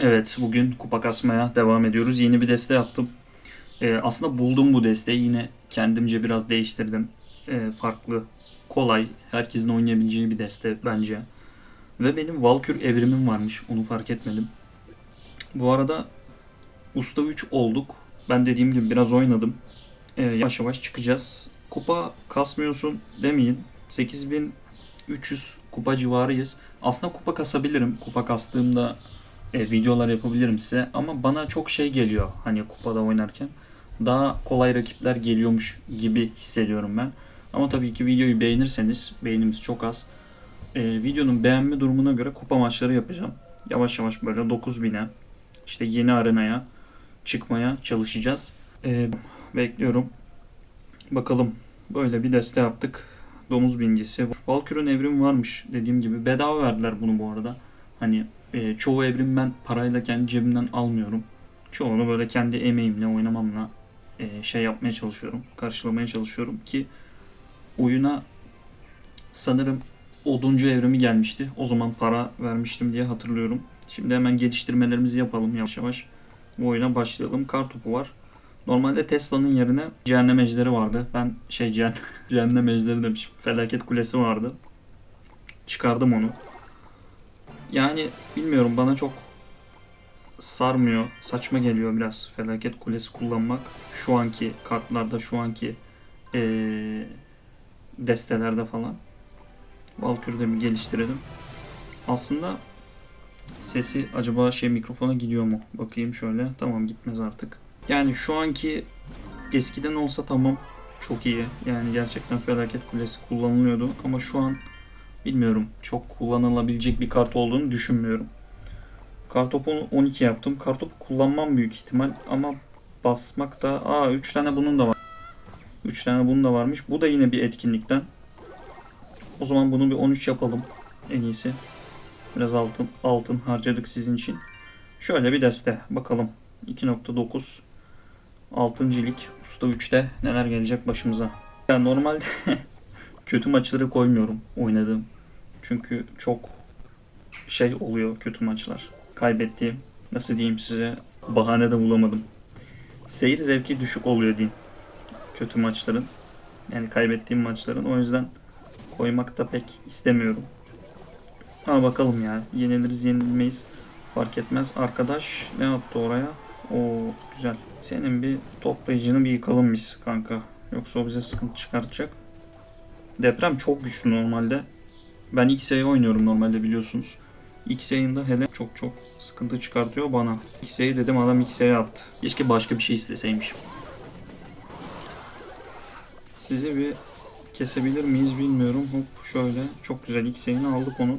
Evet, bugün kupa kasmaya devam ediyoruz. Yeni bir deste yaptım. Ee, aslında buldum bu desteği. Yine kendimce biraz değiştirdim. Ee, farklı, kolay, herkesin oynayabileceği bir deste bence. Ve benim Valkür evrimim varmış. Onu fark etmedim. Bu arada Usta 3 olduk. Ben dediğim gibi biraz oynadım. Ee, yavaş yavaş çıkacağız. Kupa kasmıyorsun demeyin. 8300 kupa civarıyız. Aslında kupa kasabilirim. Kupa kastığımda e, videolar yapabilirim size ama bana çok şey geliyor hani kupada oynarken. Daha kolay rakipler geliyormuş gibi hissediyorum ben. Ama tabii ki videoyu beğenirseniz, beğenimiz çok az. E, videonun beğenme durumuna göre kupa maçları yapacağım. Yavaş yavaş böyle 9000'e işte yeni arenaya çıkmaya çalışacağız. E, bekliyorum. Bakalım böyle bir deste yaptık. Domuz bingisi. Valkyrie'nin evrimi varmış dediğim gibi. Bedava verdiler bunu bu arada. Hani e, çoğu evrim ben parayla kendi cebimden almıyorum. Çoğunu böyle kendi emeğimle, oynamamla e, şey yapmaya çalışıyorum. Karşılamaya çalışıyorum ki oyuna sanırım oduncu evrimi gelmişti. O zaman para vermiştim diye hatırlıyorum. Şimdi hemen geliştirmelerimizi yapalım yavaş yavaş. Bu oyuna başlayalım. Kar topu var. Normalde Tesla'nın yerine cehennem ejderi vardı. Ben şey cehennem, cehennem ejderi demişim. Felaket kulesi vardı. Çıkardım onu. Yani bilmiyorum bana çok sarmıyor. Saçma geliyor biraz felaket kulesi kullanmak. Şu anki kartlarda, şu anki eee, destelerde falan. Valkyrie'de bir geliştirelim. Aslında sesi acaba şey mikrofona gidiyor mu? Bakayım şöyle. Tamam gitmez artık. Yani şu anki eskiden olsa tamam çok iyi. Yani gerçekten felaket kulesi kullanılıyordu ama şu an bilmiyorum çok kullanılabilecek bir kart olduğunu düşünmüyorum. Kartopu 12 yaptım. Kartopu kullanmam büyük ihtimal ama basmak da aa 3 tane bunun da var. 3 tane bunun da varmış. Bu da yine bir etkinlikten. O zaman bunu bir 13 yapalım en iyisi. Biraz altın altın harcadık sizin için. Şöyle bir deste bakalım. 2.9 6. lig Usta 3'te neler gelecek başımıza. Yani normalde kötü maçları koymuyorum oynadığım. Çünkü çok şey oluyor kötü maçlar. Kaybettiğim, nasıl diyeyim size, bahane de bulamadım. Seyir zevki düşük oluyor diyeyim. Kötü maçların. Yani kaybettiğim maçların. O yüzden koymak da pek istemiyorum. Ama bakalım ya. Yeniliriz yenilmeyiz. Fark etmez. Arkadaş ne yaptı oraya? Oo güzel. Senin bir toplayıcını bir yıkalım biz kanka. Yoksa o bize sıkıntı çıkartacak. Deprem çok güçlü normalde. Ben X'e oynuyorum normalde biliyorsunuz. X yayında hele çok çok sıkıntı çıkartıyor bana. X'e dedim adam X'e attı. Keşke başka bir şey isteseymişim. Sizi bir kesebilir miyiz bilmiyorum. Hop şöyle çok güzel X'e'ini aldık onu.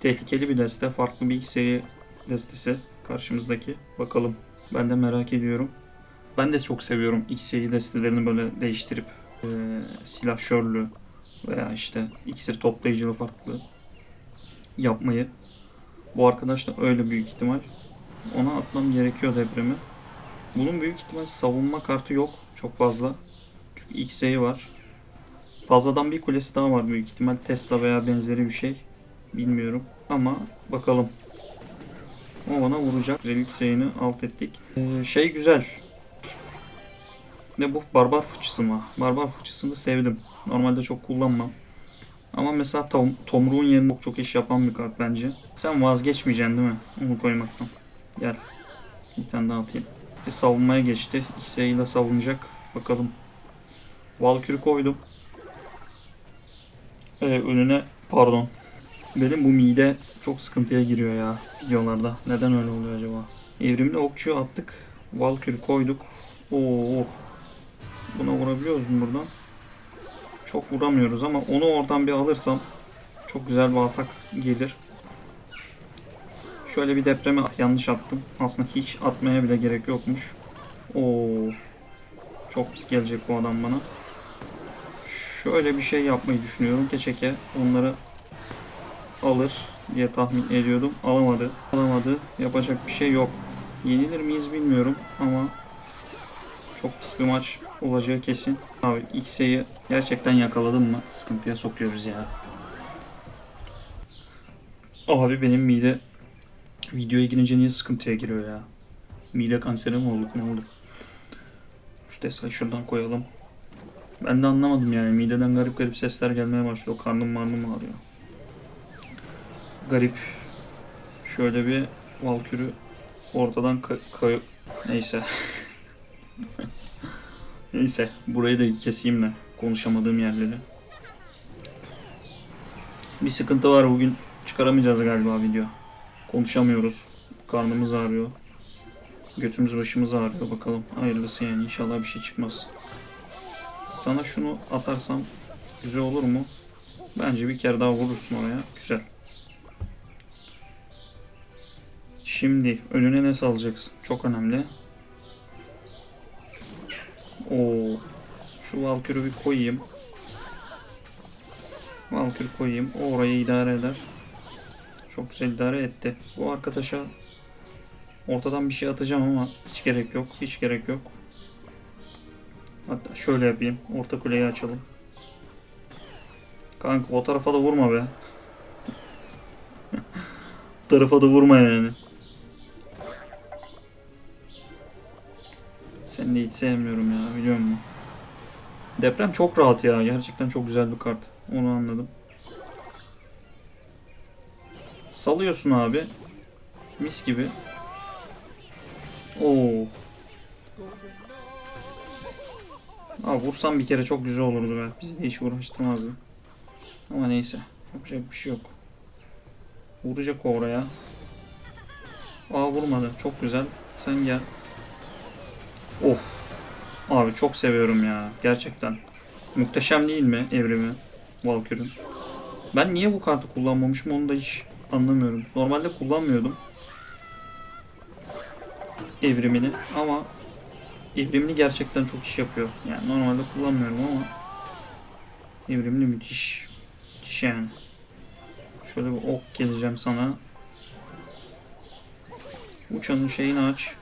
Tehlikeli bir deste. Farklı bir X'e destesi karşımızdaki. Bakalım. Ben de merak ediyorum. Ben de çok seviyorum X'e destelerini böyle değiştirip e, silahşörlü veya işte iksir toplayıcılı farklı yapmayı. Bu arkadaş da öyle büyük ihtimal. Ona atmam gerekiyor depremi. Bunun büyük ihtimal savunma kartı yok çok fazla. Çünkü X'e var. Fazladan bir kulesi daha var büyük ihtimal. Tesla veya benzeri bir şey. Bilmiyorum. Ama bakalım. O bana vuracak. Relik sayını alt ettik. Ee, şey güzel. Ne bu? Barbar fıçısı mı? Barbar fıçısını sevdim. Normalde çok kullanmam. Ama mesela Tom, Tomruğun yerine çok, çok iş yapan bir kart bence. Sen vazgeçmeyeceksin değil mi? Onu koymaktan. Gel. Bir tane daha atayım. Bir savunmaya geçti. X'e ile savunacak. Bakalım. Valkyrie koydum. Ee, önüne pardon. Benim bu mide çok sıkıntıya giriyor ya videolarda. Neden öyle oluyor acaba? Evrimli okçuyu attık. Valkyrie koyduk. Oo. Buna vurabiliyoruz mu buradan? Çok vuramıyoruz ama onu oradan bir alırsam çok güzel bir atak gelir. Şöyle bir depreme yanlış attım. Aslında hiç atmaya bile gerek yokmuş. Oo. Çok pis gelecek bu adam bana. Şöyle bir şey yapmayı düşünüyorum. Keçeke onları alır diye tahmin ediyordum. Alamadı. Alamadı. Yapacak bir şey yok. Yenilir miyiz bilmiyorum ama çok pis bir maç olacağı kesin. Abi X'e'yi gerçekten yakaladım mı sıkıntıya sokuyoruz ya. Abi benim mide Videoya girince niye sıkıntıya giriyor ya? Mide kanseri mi olduk ne olduk? Şu Tesla'yı şuradan koyalım. Ben de anlamadım yani. Mideden garip garip sesler gelmeye başlıyor. Karnım marnım ağrıyor. Garip. Şöyle bir valkürü ortadan ka- Neyse. Neyse. Burayı da keseyim de konuşamadığım yerleri. Bir sıkıntı var bugün. Çıkaramayacağız galiba video. Konuşamıyoruz. Karnımız ağrıyor. Götümüz başımız ağrıyor bakalım. Hayırlısı yani inşallah bir şey çıkmaz. Sana şunu atarsam güzel olur mu? Bence bir kere daha vurursun oraya. Güzel. Şimdi önüne ne salacaksın? Çok önemli. Oo. Şu Valkyrie'yi bir koyayım. Valkyrie koyayım. O orayı idare eder. Çok güzel idare etti. Bu arkadaşa ortadan bir şey atacağım ama hiç gerek yok. Hiç gerek yok. Hatta şöyle yapayım. Orta kuleyi açalım. Kanka o tarafa da vurma be. tarafa da vurma yani. Seni de hiç sevmiyorum ya biliyor musun? Deprem çok rahat ya. Gerçekten çok güzel bir kart. Onu anladım. Salıyorsun abi. Mis gibi. Oo. Aa, vursam bir kere çok güzel olurdu be. Bizi de hiç uğraştırmazdı. Ama neyse. Yapacak bir şey yok. Vuracak o oraya. Aa vurmadı. Çok güzel. Sen gel. Of. Abi çok seviyorum ya. Gerçekten. Muhteşem değil mi evrimi? Valkyrie'nin. Ben niye bu kartı kullanmamışım onu da hiç anlamıyorum. Normalde kullanmıyordum. Evrimini ama evrimini gerçekten çok iş yapıyor. Yani normalde kullanmıyorum ama evrimini müthiş. Müthiş yani. Şöyle bir ok geleceğim sana. Uçanın şeyini aç.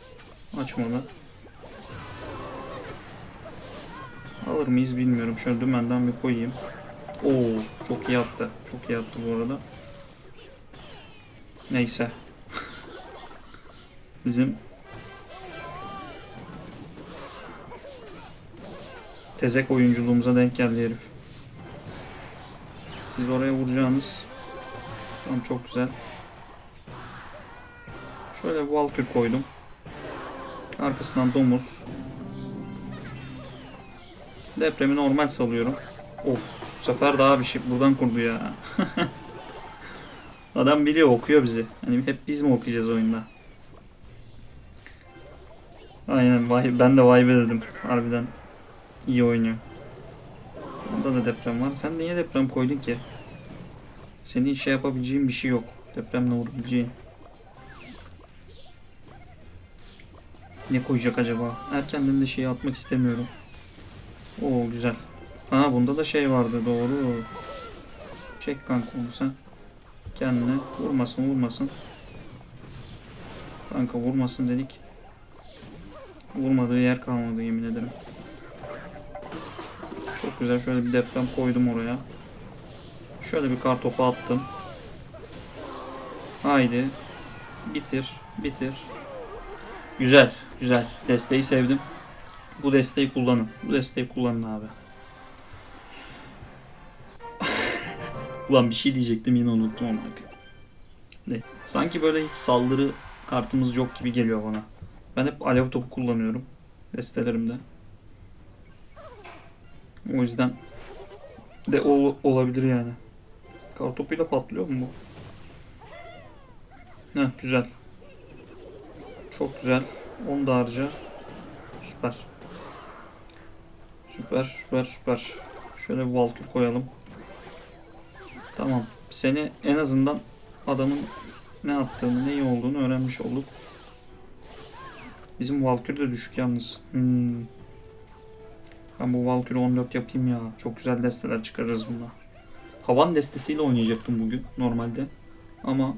Açmadı. Alır mıyız bilmiyorum. Şöyle dümenden bir koyayım. Oo, çok iyi attı. Çok iyi attı bu arada. Neyse. Bizim tezek oyunculuğumuza denk geldi herif. Siz oraya vuracağınız Tamam çok güzel. Şöyle Valkür koydum. Arkasından domuz. Depremi normal salıyorum. Of bu sefer daha bir şey buradan kurdu ya. Adam biliyor okuyor bizi. Hani hep biz mi okuyacağız oyunda? Aynen vay, ben de vay be dedim. Harbiden iyi oynuyor. Onda da deprem var. Sen niye deprem koydun ki? Senin şey yapabileceğin bir şey yok. Depremle vurabileceğin. Ne koyacak acaba? Erkenden de şeyi atmak istemiyorum. Oo güzel. Ha bunda da şey vardı doğru. Çek kanka onu sen. Kendine vurmasın vurmasın. Kanka vurmasın dedik. Vurmadığı yer kalmadı yemin ederim. Çok güzel şöyle bir deprem koydum oraya. Şöyle bir kar topu attım. Haydi. Bitir. Bitir. Güzel. Güzel. Desteği sevdim. Bu desteği kullanın. Bu desteği kullanın abi. Ulan bir şey diyecektim yine unuttum onu. Ne? Sanki böyle hiç saldırı kartımız yok gibi geliyor bana. Ben hep alev topu kullanıyorum. Destelerimde. O yüzden de ol- olabilir yani. Kartopuyla patlıyor mu bu? Heh, güzel. Çok güzel. Onu da harca. Süper. Süper, süper, süper. Şöyle bir Valkür koyalım. Tamam. Seni en azından adamın ne yaptığını, ne iyi olduğunu öğrenmiş olduk. Bizim Valkür de düşük yalnız. Hmm. Ben bu Valkyr'i 14 yapayım ya. Çok güzel desteler çıkarırız bununla. Havan destesiyle oynayacaktım bugün normalde. Ama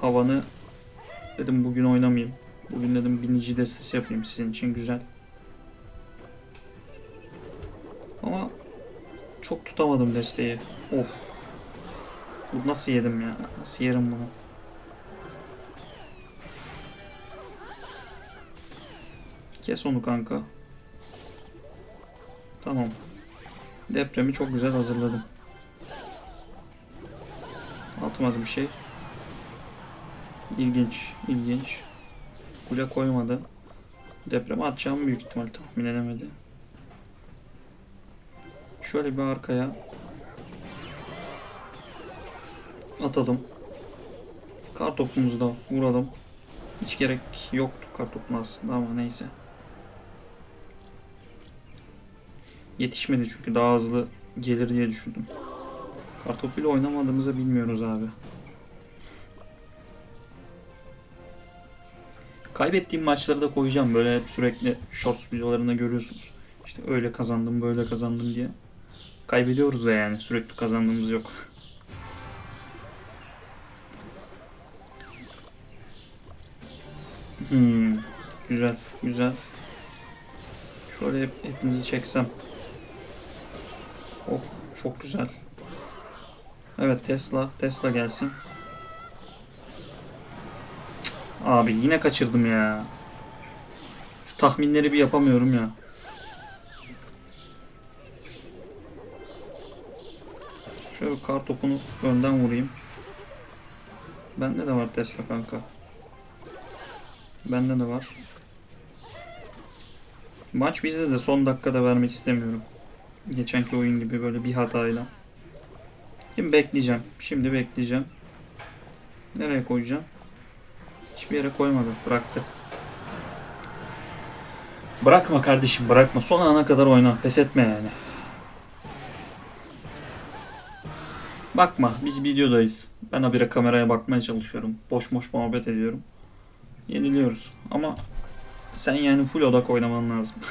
havanı dedim bugün oynamayayım. Bugün dedim binici destesi yapayım sizin için güzel. Ama çok tutamadım desteği. Of. Bu nasıl yedim ya? Nasıl yerim bunu? Kes onu kanka. Tamam. Depremi çok güzel hazırladım. Atmadım şey. İlginç, ilginç. Kule koymadı. Depremi atacağım büyük ihtimal tahmin edemedi. Şöyle bir arkaya atalım. Kar topumuzu da vuralım. Hiç gerek yoktu kar aslında ama neyse. Yetişmedi çünkü daha hızlı gelir diye düşündüm. Kartopuyla oynamadığımızı bilmiyoruz abi. Kaybettiğim maçları da koyacağım. Böyle hep sürekli shorts videolarında görüyorsunuz. İşte öyle kazandım, böyle kazandım diye. Kaybediyoruz da yani. Sürekli kazandığımız yok. Hmm, güzel, güzel. Şöyle hep, hepinizi çeksem. Oh, çok güzel. Evet Tesla, Tesla gelsin. Cık, Abi yine kaçırdım ya. Şu tahminleri bir yapamıyorum ya. Şöyle kar topunu önden vurayım. Bende de var Tesla kanka. Bende de var. Maç bizde de son dakikada vermek istemiyorum. Geçenki oyun gibi böyle bir hatayla. Şimdi bekleyeceğim. Şimdi bekleyeceğim. Nereye koyacağım? Hiçbir yere koymadı. Bıraktı. Bırakma kardeşim bırakma. Son ana kadar oyna. Pes etme yani. Bakma biz videodayız. Ben habire kameraya bakmaya çalışıyorum. Boş boş muhabbet ediyorum. Yeniliyoruz. Ama sen yani full odak oynaman lazım.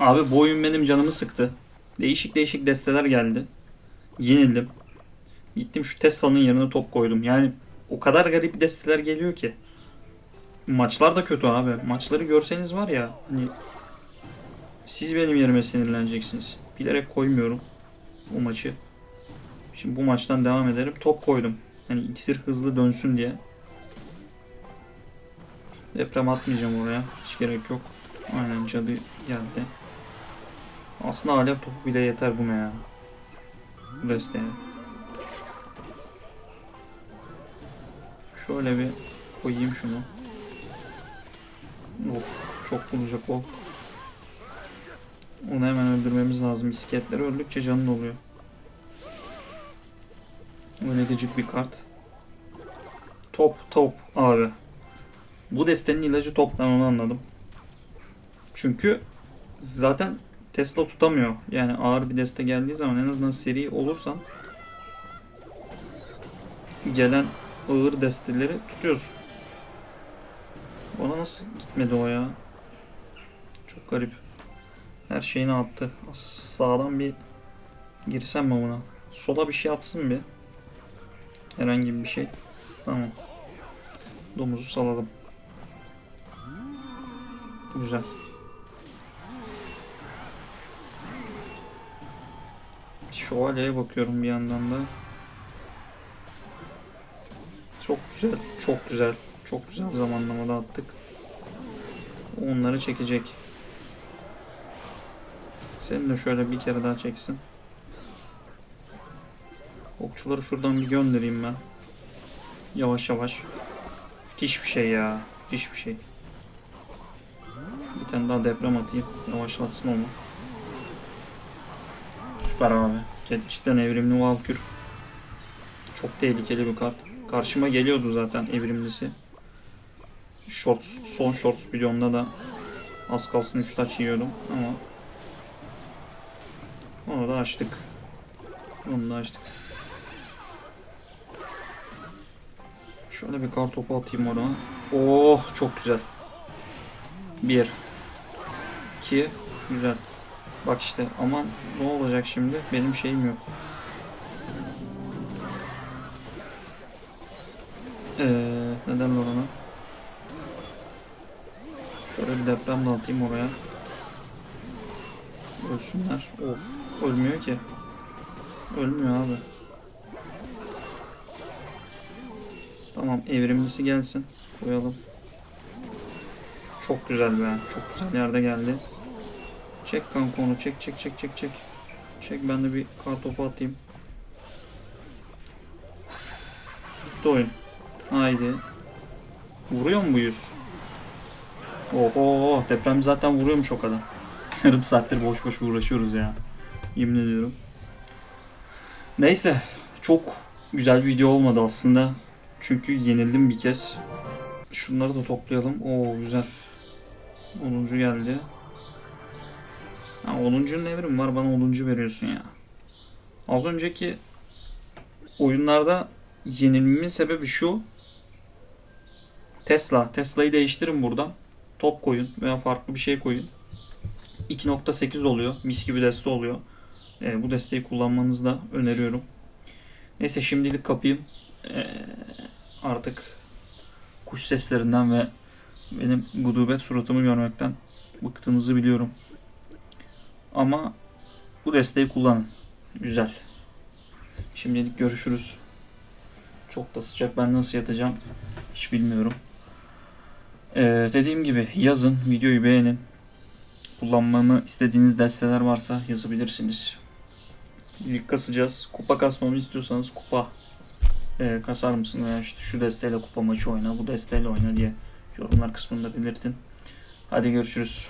Abi bu oyun benim canımı sıktı. Değişik değişik desteler geldi. Yenildim. Gittim şu Tesla'nın yerine top koydum. Yani o kadar garip desteler geliyor ki. Maçlar da kötü abi. Maçları görseniz var ya hani siz benim yerime sinirleneceksiniz. Bilerek koymuyorum o maçı. Şimdi bu maçtan devam ederim. Top koydum. Yani iksir hızlı dönsün diye. Deprem atmayacağım oraya. Hiç gerek yok. Aynen cadı geldi. Aslında alev topu bile yeter buna ya. Bu desteğe. Şöyle bir koyayım şunu. Of, çok vuracak o. Onu hemen öldürmemiz lazım. Bisikletleri öldükçe canı doluyor. Öyle gıcık bir kart. Top top abi. Bu destenin ilacı top ben onu anladım. Çünkü zaten Tesla tutamıyor. Yani ağır bir deste geldiği zaman en azından seri olursan gelen ağır desteleri tutuyorsun. Ona nasıl gitmedi o ya? Çok garip. Her şeyini attı. Sağdan bir girsem mi buna? Sola bir şey atsın bir. Herhangi bir şey. Tamam. Domuzu salalım. Güzel. Şövalyeye bakıyorum bir yandan da. Çok güzel, çok güzel, çok güzel zamanlamada attık. Onları çekecek. Seni de şöyle bir kere daha çeksin. Okçuları şuradan bir göndereyim ben. Yavaş yavaş. Müthiş bir şey ya. Müthiş bir şey. Bir tane daha deprem atayım. Yavaşlatsın onu. Süper abi. Cidden evrimli Valkür. Çok tehlikeli bir kart. Karşıma geliyordu zaten evrimlisi. Shorts, son Shorts videomda da az kalsın 3 taç yiyordum ama onu da açtık. Onu da açtık. Şöyle bir kar topu atayım oraya. Oh çok güzel. Bir. iki, Güzel. Bak işte aman ne olacak şimdi? Benim şeyim yok. Ee, neden ona? Şöyle bir deprem de oraya. Ölsünler. Oh, ölmüyor ki. Ölmüyor abi. Tamam evrimlisi gelsin. Koyalım. Çok güzel be. Çok güzel yerde geldi. Çek kanka onu. Çek çek çek çek çek. Çek ben de bir kar topu atayım. Bitti oyun. Haydi. Vuruyor mu bu yüz? Oho deprem zaten vuruyormuş o kadar. Yarım saattir boş boş uğraşıyoruz ya. Yemin ediyorum. Neyse. Çok güzel bir video olmadı aslında. Çünkü yenildim bir kez. Şunları da toplayalım. Oo güzel. 10. geldi. Ha 10'uncunun evrim var bana 10. veriyorsun ya. Az önceki oyunlarda yenilmemin sebebi şu. Tesla. Tesla'yı değiştirin buradan. Top koyun veya farklı bir şey koyun. 2.8 oluyor. Mis gibi deste oluyor. Ee, bu desteği kullanmanızı da öneriyorum. Neyse şimdilik kapayım. Ee, artık kuş seslerinden ve benim gudubet suratımı görmekten bıktığınızı biliyorum. Ama bu desteği kullanın. Güzel. Şimdilik görüşürüz. Çok da sıcak. Ben nasıl yatacağım hiç bilmiyorum. Ee, dediğim gibi yazın, videoyu beğenin. Kullanmamı istediğiniz desteler varsa yazabilirsiniz. Lig kasacağız. Kupa kasmamı istiyorsanız kupa e, kasar mısın veya işte şu desteğiyle kupa maçı oyna, bu desteğiyle oyna diye yorumlar kısmında belirtin. Hadi görüşürüz.